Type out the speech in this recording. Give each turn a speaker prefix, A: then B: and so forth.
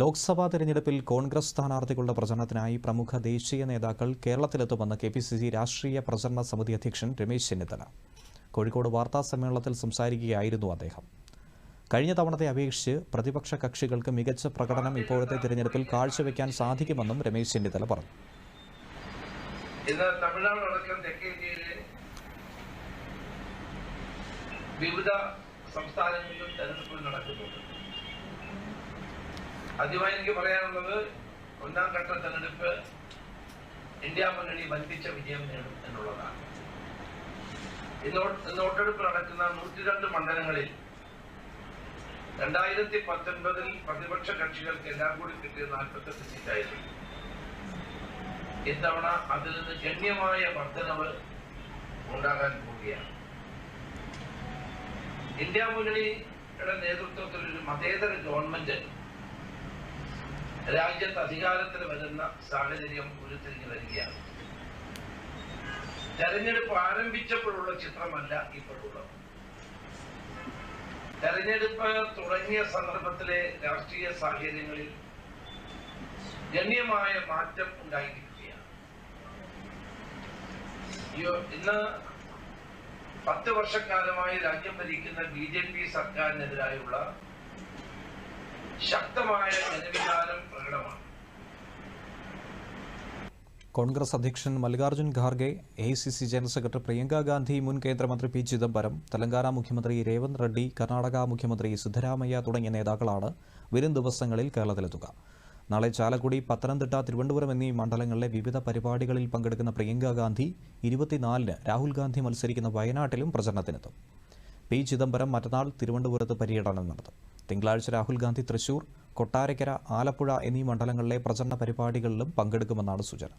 A: ലോക്സഭാ തെരഞ്ഞെടുപ്പിൽ കോൺഗ്രസ് സ്ഥാനാർത്ഥികളുടെ പ്രചരണത്തിനായി പ്രമുഖ ദേശീയ നേതാക്കൾ കേരളത്തിലെത്തുമെന്ന് കെ പി സി സി രാഷ്ട്രീയ പ്രചരണ സമിതി അധ്യക്ഷൻ രമേശ് ചെന്നിത്തല കോഴിക്കോട് വാർത്താ സമ്മേളനത്തിൽ സംസാരിക്കുകയായിരുന്നു അദ്ദേഹം കഴിഞ്ഞ തവണത്തെ അപേക്ഷിച്ച് പ്രതിപക്ഷ കക്ഷികൾക്ക് മികച്ച പ്രകടനം ഇപ്പോഴത്തെ തിരഞ്ഞെടുപ്പിൽ കാഴ്ചവെക്കാൻ സാധിക്കുമെന്നും രമേശ് ചെന്നിത്തല പറഞ്ഞു
B: വിവിധ സംസ്ഥാനങ്ങളിലും തെരഞ്ഞെടുപ്പ് നടക്കുന്നുണ്ട് ആദ്യമായി എനിക്ക് പറയാനുള്ളത് ഒന്നാം ഘട്ട തെരഞ്ഞെടുപ്പ് ഇന്ത്യ മുന്നണി വൻപിച്ച വിജയം നേടും എന്നുള്ളതാണ് ഇന്ന് വോട്ടെടുപ്പ് നടക്കുന്ന നൂറ്റിരണ്ട് മണ്ഡലങ്ങളിൽ രണ്ടായിരത്തി പത്തൊൻപതിൽ പ്രതിപക്ഷ കക്ഷികൾക്ക് എല്ലാം കൂടി കിട്ടിയ നാൽപ്പത്തെട്ട് സീറ്റായിരുന്നു ഇത്തവണ അതിൽ നിന്ന് ഗണ്യമായ വർധനവ് ഉണ്ടാകാൻ പോവുകയാണ് ഇന്ത്യ മുന്നണിയുടെ നേതൃത്വത്തിൽ ഒരു മതേതര ഗവൺമെന്റ് രാജ്യത്ത് അധികാരത്തിൽ വരുന്ന സാഹചര്യം ഉരുത്തിരിഞ്ഞു വരികയാണ് തെരഞ്ഞെടുപ്പ് ആരംഭിച്ചപ്പോഴുള്ള ചിത്രമല്ല ഇപ്പോഴുള്ളത് തെരഞ്ഞെടുപ്പ് തുടങ്ങിയ സന്ദർഭത്തിലെ രാഷ്ട്രീയ സാഹചര്യങ്ങളിൽ ഗണ്യമായ മാറ്റം ഉണ്ടായിരിക്കുകയാണ് ഇന്ന് പത്ത് വർഷക്കാലമായി രാജ്യം ഭരിക്കുന്ന ബി ജെ പി സർക്കാരിനെതിരായുള്ള ശക്തമായ ജനവികാരം പ്രകടമാണ്
A: കോൺഗ്രസ് അധ്യക്ഷൻ Mallikarjun Kharge A C C general secretary Priyanka Gandhi മുൻ കേന്ദ്രമന്ത്രി പി ചിദംബരം തെലങ്കാന മുഖ്യമന്ത്രി രേവന്ത് റെഡ്ഡി കർണാടക മുഖ്യമന്ത്രി സിദ്ധരാമയ്യ തുടങ്ങിയ നേതാക്കളാണ് വരും ദിവസങ്ങളിൽ കേരളത്തിലെത്തുക നാളെ ചാലക്കുടി പത്തനംതിട്ട തിരുവനന്തപുരം എന്നീ മണ്ഡലങ്ങളിലെ വിവിധ പരിപാടികളിൽ പങ്കെടുക്കുന്ന പ്രിയങ്ക ഗാന്ധി ഇരുപത്തിനാലിന് രാഹുൽ ഗാന്ധി മത്സരിക്കുന്ന വയനാട്ടിലും പ്രചരണത്തിനെത്തും പി ചിദംബരം മറ്റന്നാൾ തിരുവനന്തപുരത്ത് പര്യടനം നടത്തും തിങ്കളാഴ്ച രാഹുൽ ഗാന്ധി തൃശൂർ കൊട്ടാരക്കര ആലപ്പുഴ എന്നീ മണ്ഡലങ്ങളിലെ പ്രചരണ പരിപാടികളിലും പങ്കെടുക്കുമെന്നാണ് സൂചന